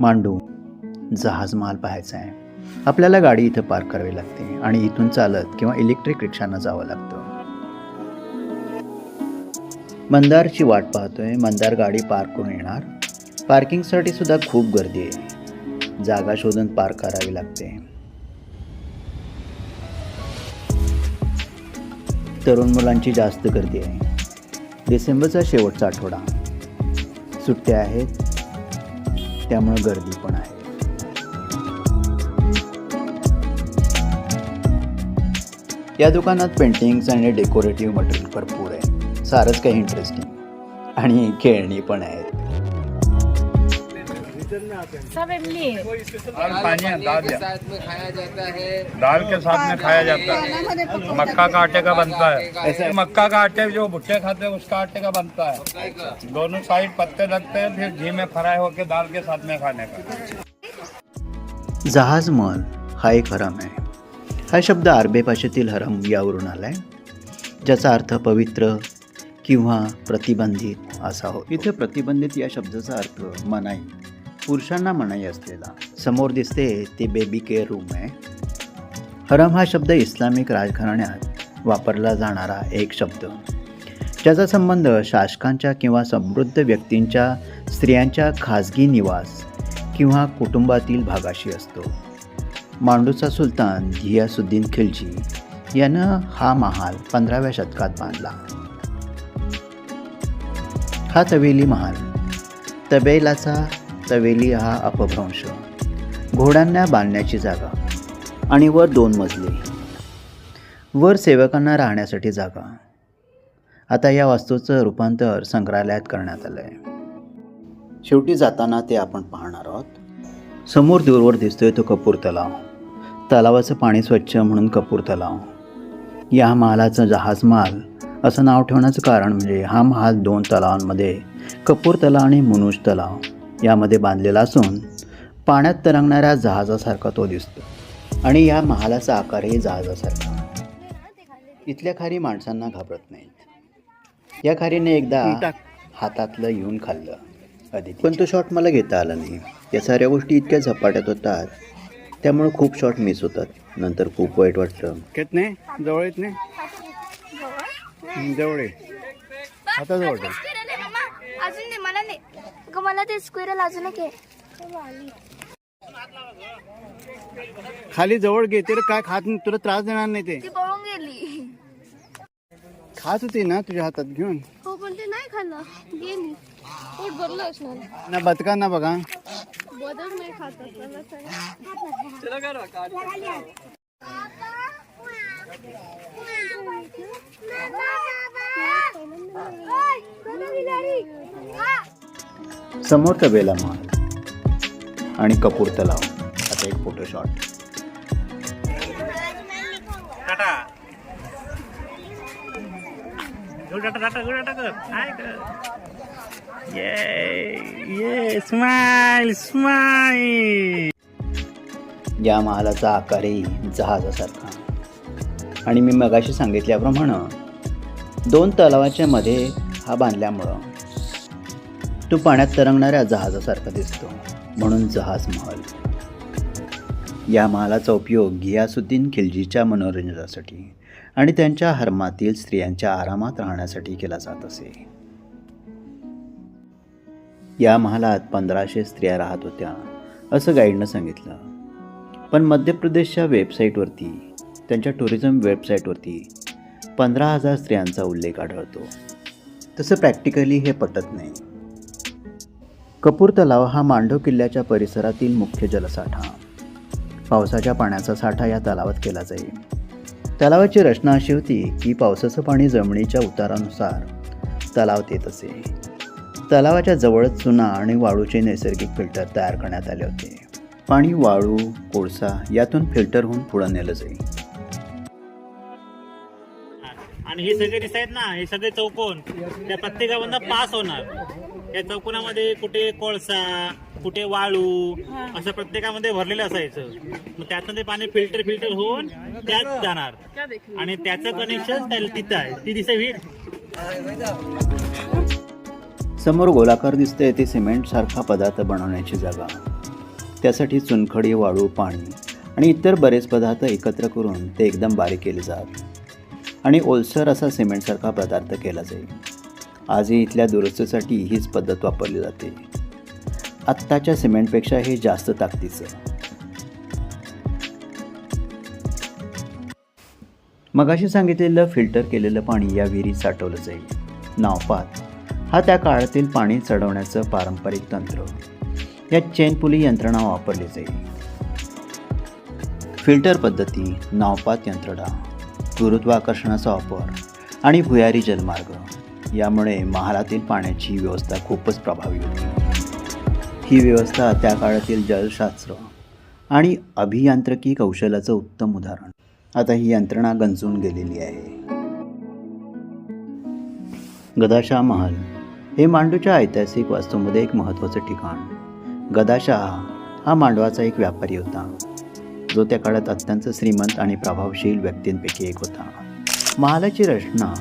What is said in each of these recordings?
मांडू जहाज महाल पाहायचा आहे. आपल्याला गाडी इथं पार्क करावी लागते आणि इथून चालत किंवा इलेक्ट्रिक रिक्षानं जावं लागतं. मंदारची वाट पाहतोय. मंदार गाडी पार्क करून येणार. पार्किंगसाठी सुद्धा खूप गर्दी आहे. जागा शोधून पार्क करावी लागते. तरुण मुलांची जास्त गर्दी आहे. डिसेंबरचा शेवटचा आठवडा. सुट्ट्या आहेत. त्यामुळे गर्दी पण आहे. या दुकानात पेंटिंग्स आणि डेकोरेटिव्ह मटेरियल भरपूर आहे. सारंच काही इंटरेस्टिंग आणि खेळणी पण आहेत. सब इमली है। और पानी है, दाल के। साथ में खाया जाता है। दाल के साथ में खाया जाता है। मक्का का आटे का बनता है। ऐसे मक्का का आटे जो भुट्टे खाते हैं उसका आटे का बनता है। दोनों साइड पत्ते लगते हैं फिर घी में फ्राई होके दाल के साथ में खाने का। जहाज महल हा एक हरम आहे. हा शब्द अरबी भाषेतील हरम यावरून आलाय ज्याचा अर्थ पवित्र किंवा प्रतिबंधित असा हो इथे प्रतिबंधित या शब्दाचा अर्थ मनाई. पुरुषांना मनाई असलेला समोर दिसते ते बेबी केअर रूम आहे. हरम हा शब्द इस्लामिक राजघराण्यात वापरला जाणारा एक शब्द. ज्याचा संबंध शासकांच्या किंवा समृद्ध व्यक्तींच्या स्त्रियांच्या खाजगी निवास किंवा कुटुंबातील भागाशी असतो. मांडूचा सुलतान धियासुद्दीन खिलजी यानं हा महाल पंधराव्या शतकात बांधला. हा तवेली महाल तबेलाचा तवेली हा अपभ्रंश. घोड्यांना बांधण्याची जागा आणि वर दोन मजली. वर सेवकांना राहण्यासाठी जागा. आता या वास्तूचं रूपांतर संग्रहालयात करण्यात आलं आहे शेवटी जाताना ते आपण पाहणार आहोत. समोर दूरवर दिसतोय तो कपूर तलाव. तलावाचं पाणी स्वच्छ म्हणून कपूर तलाव. या महालाचं जहाज महाल असं नाव ठेवण्याचं कारण म्हणजे हा महाल दोन तलावांमध्ये कपूर तलाव आणि मुनुष तलाव. यामध्ये बांधलेला असून पाण्यात तरंगणाऱ्या जहाजासारखा तो दिसतो. आणि या महालाचा आकारही जहाजासारखा इथल्या खारी माणसांना घाबरत नाहीत. या खारीने एकदा हातातलं येऊन खाल्लं आधी पण तो शॉट मला घेता आला नाही. या साऱ्या गोष्टी इतक्या झपाट्यात होतात त्यामुळे खूप शॉट मिस होतात. नंतर खूप वाईट वाटतं. कितने जवळ येत नाही? जवळ? आता जवळ अजून नाही मला नाही. अगं मला ते स्क्वेअर अजून एक खाली जवळ घेते रे काय खात नाही तुला त्रास देणार नाही ते. ती पळून गेली. खात होती ना तुझ्या हातात घेऊन? हो पण ते नाही खाल्लं. गेली. पोट भरलं असणार. ना बदकांना बघा. बदल नाही खात समोर तबेला महाल आणि कपूर तलाव. आता एक photo shot tata. Good tata tata good tata कर. हाय कर. ये ये स्माइल स्माइल या महालाचा आकारही जहाजासारखा. आणि मी मगाशी सांगितल्याप्रमाणे दोन तलावाच्या मध्ये हा बांधल्यामुळं तो पाण्यात तरंगणाऱ्या जहाजासारखा दिसतो. म्हणून जहाज महल. या महालाचा उपयोग गियासुद्दीन खिलजीच्या मनोरंजनासाठी आणि त्यांच्या हरमातील स्त्रियांच्या आरामात राहण्यासाठी केला जात असे. या महालात पंधराशे स्त्रिया राहत होत्या असं गाईडनं सांगितलं. पण मध्य प्रदेशच्या वेबसाईटवरती त्यांच्या टुरिझम वेबसाईटवरती पंधरा हजार स्त्रियांचा उल्लेख आढळतो. तसं प्रॅक्टिकली हे पटत नाही. कपूर तलाव हा मांडव किल्ल्याच्या परिसरातील मुख्य जलसाठा. पावसाच्या पाण्याचा साठा या तलावात केला जाईल. तलावाची रचना अशी होती की पावसाचं पाणी जमिनीच्या उतारानुसार तलावात येत असे. तलावाच्या जवळच चुना आणि वाळूचे नैसर्गिक फिल्टर तयार करण्यात आले होते. पाणी वाळू कोळसा यातून फिल्टर होऊन पुढं नेलं जाईल. आणि हे सगळे दिसत आहेत ना हे सगळे चौकोन. त्या प्रत्येकामधनं पास होणार. या चौकोनामध्ये कुठे कोळसा कुठे वाळू असं प्रत्येकामध्ये भरलेलं असायचं. मग त्यातनं ते पाणी फिल्टर फिल्टर होऊन त्यात जाणार. आणि त्याचं कनेक्शन तिथं आहे. ती दिसे विहीर समोर गोलाकार दिसतंय ते सिमेंट सारखा पदार्थ बनवण्याची जागा. त्यासाठी चुनखडी वाळू पाणी आणि इतर बरेच पदार्थ एकत्र करून ते एकदम बारीक केले जात आणि ओलसर असा सिमेंटसारखा पदार्थ केला जाईल. आजही इथल्या दुरुस्तीसाठी हीच पद्धत वापरली जाते. आत्ताच्या सिमेंटपेक्षा हे जास्त ताकदीचं. मगाशी सांगितलेलं फिल्टर केलेलं पाणी या विहिरीत साठवलं जाईल. नावपात हा त्या काळातील पाणी चढवण्याचं पारंपरिक तंत्र. या चेनपुली यंत्रणा वापरली जाईल. फिल्टर पद्धती नावपात यंत्रणा. गुरुत्वाकर्षणाचा वापर आणि भुयारी जलमार्ग. यामुळे महालातील पाण्याची व्यवस्था खूपच प्रभावी होती. ही व्यवस्था त्या काळातील जलशास्त्र आणि अभियांत्रिकी कौशल्याचं उत्तम उदाहरण. आता ही यंत्रणा गंजून गेलेली आहे. गदाशाह महल हे मांडूच्या ऐतिहासिक वास्तूमध्ये एक महत्त्वाचं ठिकाण. गदाशाह हा मांडवाचा एक व्यापारी होता. जो त्या काळात अत्यंत श्रीमंत आणि प्रभावशील व्यक्तींपैकी एक होता. महालाची रचना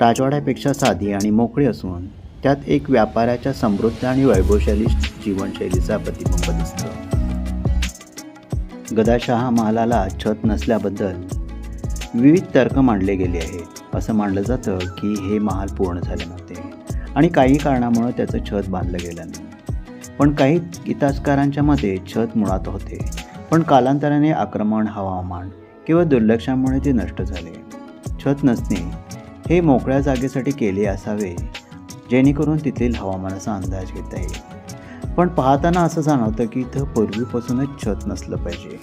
राजवाड्यापेक्षा साधी आणि मोकळी असून त्यात एक व्यापाऱ्याच्या समृद्ध आणि वैभवशाली जीवनशैलीचा प्रतिबिंब दिसतो. गदाशहा महालाला छत नसल्याबद्दल विविध तर्क मांडले गेले आहेत असं मानलं जातं की हे महाल पूर्ण झाले नव्हते आणि काही कारणामुळं त्याचं छत बांधलं गेलं नाही. पण काही इतिहासकारांच्या मते छत मुळात होते पण कालांतराने आक्रमण हवामान किंवा दुर्लक्षामुळे ते नष्ट झाले. छत नसणे हे मोकळ्या जागेसाठी केले असावे जेणेकरून तिथील हवामानाचा अंदाज घेता येईल. पण पाहताना असं जाणवतं की इथं पूर्वीपासूनच छत नसलं पाहिजे.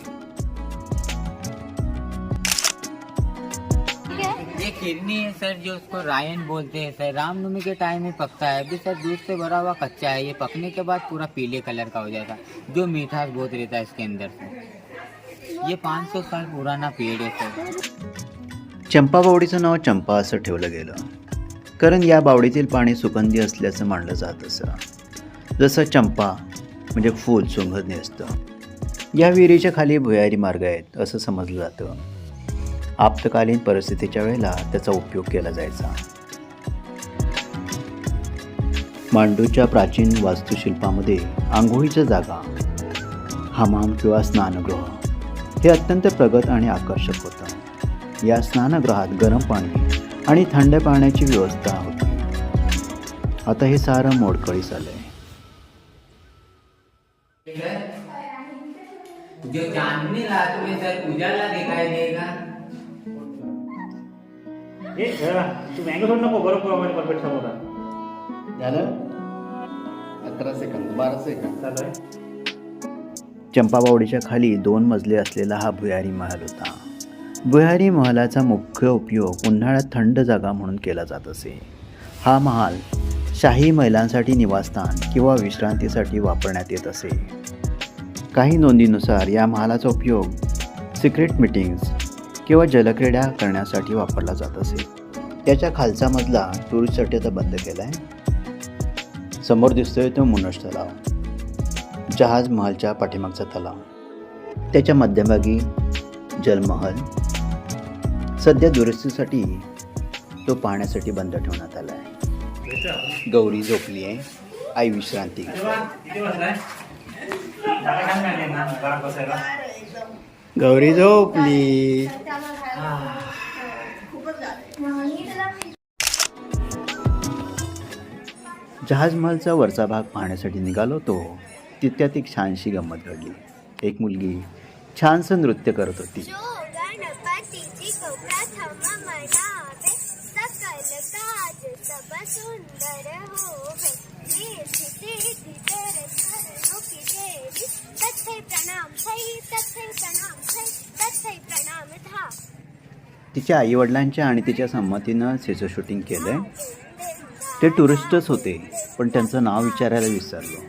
ये है सर जो उसको रायन बोलते हैं सर। रामनवमी के टाइम में पकता है। अभी सर दूध से भरा हुआ कच्चा है। ये पकने के बाद पूरा पीले कलर का हो जाता है। जो मीठास बहुत रहता है इसके अंदर से। ये 500 साल पुराना पेड़ है सर। चंपा बावडीचं नाव चंपा असं ठेवलं गेलं. कारण या बावडीतील पाणी सुगंधी असल्याचं मानलं जात असं. जसं चंपा म्हणजे फूल सुगंधी असतं. या विहिरीच्या खाली भुयारी मार्ग आहेत असं समजलं जातं. आपत्कालीन परिस्थितीच्या वेळेला त्याचा उपयोग केला जायचा. मांडूच्या प्राचीन वास्तुशिल्पामध्ये आंघोळीच्या जागा हमाम किंवा स्नानगृह हे अत्यंत प्रगत आणि आकर्षक होतं. या स्नानगृहात गरम पाणी आणि थंड पाण्याची व्यवस्था होती. आता हे सारं मोडकळीस आलंय जो चांदनी रात में सर उजाला दिखाई देगा हे तू मँगो सोड नको बरोबर परफेक्ट समोर झालं? अकरा सेकंद बारा सेकंद. चालू आहे चंपाबावडीच्या खाली दोन मजले असलेला हा भुयारी महल होता. गुहारी महालाचा मुख्य उपयोग उन्हाळ्यात थंड जागा म्हणून केला जात असे. हा महाल शाही महिलांसाठी निवासस्थान किंवा विश्रांतीसाठी वापरण्यात येत असे. काही नोंदीनुसार या महालाचा उपयोग सिक्रेट मिटिंग्स किंवा जलक्रीडा करण्यासाठी वापरला जात असे. त्याच्या खालचा मजला टुरिस्टसाठी आता बंद केला आहे समोर दिसतोय तो मुनश तलाव. जहाज महालच्या पाठीमागचा तलाव. त्याच्या मध्यभागी जलमहल सध्या दुरुस्तीसाठी तो पाहण्यासाठी बंद ठेवण्यात आला आहे. गौरी झोपली आहे. आई विश्रांती. गौरी झोपली. जहाजमहलचा वरचा भाग पाहण्यासाठी निघालो तो तितक्यात एक छानशी गंमत घडली. एक मुलगी छानसं नृत्य करत होती. सुंदर होवे निधी सिद्धी तेरे देवी प्रणाम प्रणाम प्रणाम था तिच्या आईवडिलांच्या आणि तिच्या संमतीनं तिचं शूटिंग केलं आहे ते टुरिस्टच होते पण त्यांचं नाव विचारायला विसरलो.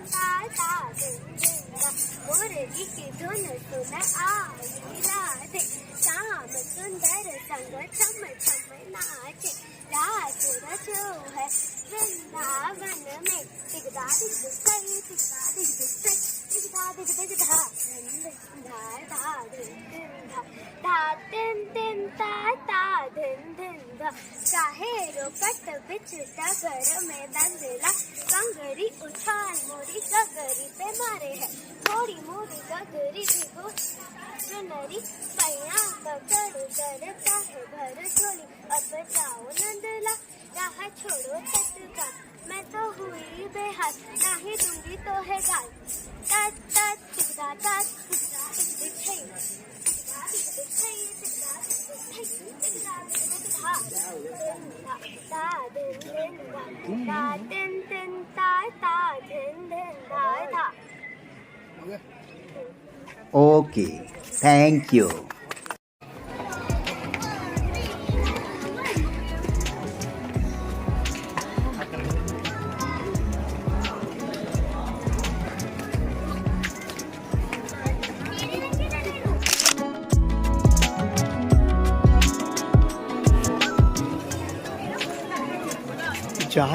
है वृंदावन में दिगदा दिग सई दिगदा दिग सई दिगदा दिग दिग धा धा धा धा धा धा धा तिम तिम ता ता धिन धिन धा चाहे रोकट बिछटा घर में बंदला कंगरी उछाल मोरी गगरी पे मारे है थोड़ी मोरी गगरी भिगो चुनरी पैया पकड़ कर चाहे भर झोली अब जाओ नंदला राह छोड़ो तत्का मैं तो हुई बेहाल नहीं दूंगी तो है गाल तात तात टिकदा तात टिकदा टिक छै टिकदा टिक छै टिकदा टिक छै टिकदा टिक धा ता दिन दिन ता दिन दिन ता ता दिन दिन धा धा ओके थँक्यू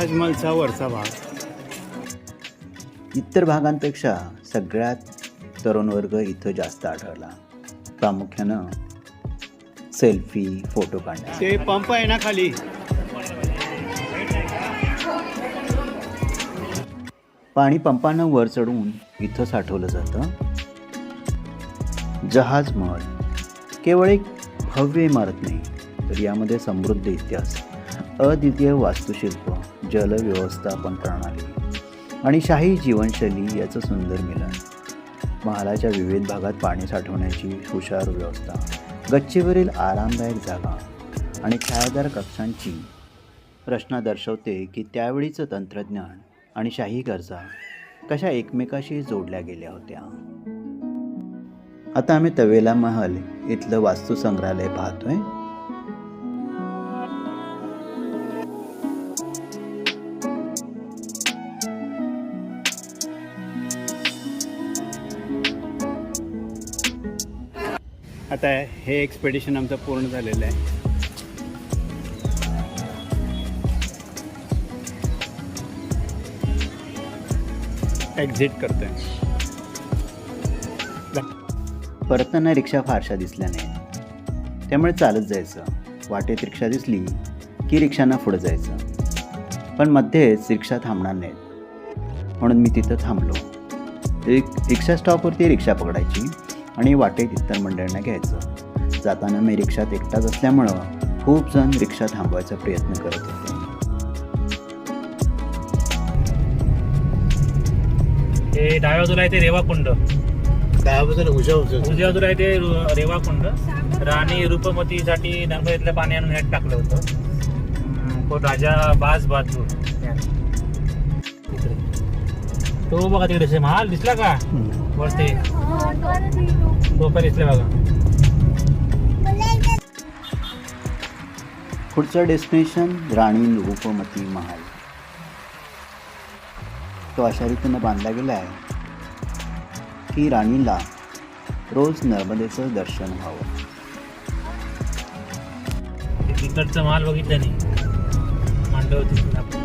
जहाजमलचा वरचा भाग. इतर भागांपेक्षा सगळ्यात तरुण वर्ग इथं जास्त आढळला. प्रामुख्यानं सेल्फी फोटो काढण्यास ते पंप आहे ना खाली. पाणी पंपानं वर चढवून इथं साठवलं जातं. जहाज महल. केवळ एक भव्य इमारत नाही तर यामध्ये समृद्ध इतिहास अद्वितीय वास्तुशिल्प जल व्यवस्थापन प्रणाली आणि शाही जीवनशैली याचं सुंदर मिलन. महालाच्या विविध भागात पाणी साठवण्याची हुशार व्यवस्था गच्चीवरील आरामदायक जागा आणि छायादार कक्षांची रचना दर्शवते की त्यावेळीचं तंत्रज्ञान आणि शाही गरजा कशा एकमेकाशी जोडल्या गेल्या होत्या. आता आम्ही तवेला महल इथलं वास्तुसंग्रहालय पाहतोय. आता हे एक्सपेडिशन आमचं पूर्ण झालेलं आहे. एक्झिट करतोय. परतताना रिक्षा फारशा दिसल्या नाही त्यामुळे चालत जायचं. वाटेत रिक्षा दिसली की रिक्षांना पुढं जायचं. पण मध्येच रिक्षा थांबणार नाहीत. म्हणून मी तिथं थांबलो. एक रिक्षा स्टॉपवरती रिक्षा पकडायची. आणि वाटेत इतर मंडळींना घ्यायचं. जाताना मी रिक्षात एकटाच असल्यामुळं खूप जण रिक्षा थांबवायचा प्रयत्न करत होते. हे डाव्या बाजूला आहे ते रेवाकुंड. दहा बाजूला उजा उजव्या बाजूला. आहे ते रु- रेवाकुंड. राणी रूपमतीसाठी नर्मदेतलं पाणी आणून ह्यात टाकलं होतं. अं, कोण राजा बाज बहादूर. इकडे. तो बघा तिकडे से महाल दिसला का? वरती. तो पण दिसला बघा. पुढचं डेस्टिनेशन राणी रूपमती महाल. तो अशा रीतीनं बांधला गेला आहे की राणीला रोज नर्मदेचं दर्शन व्हावं. तिकडचं महाल बघितलं नाही. मांडव तिकडे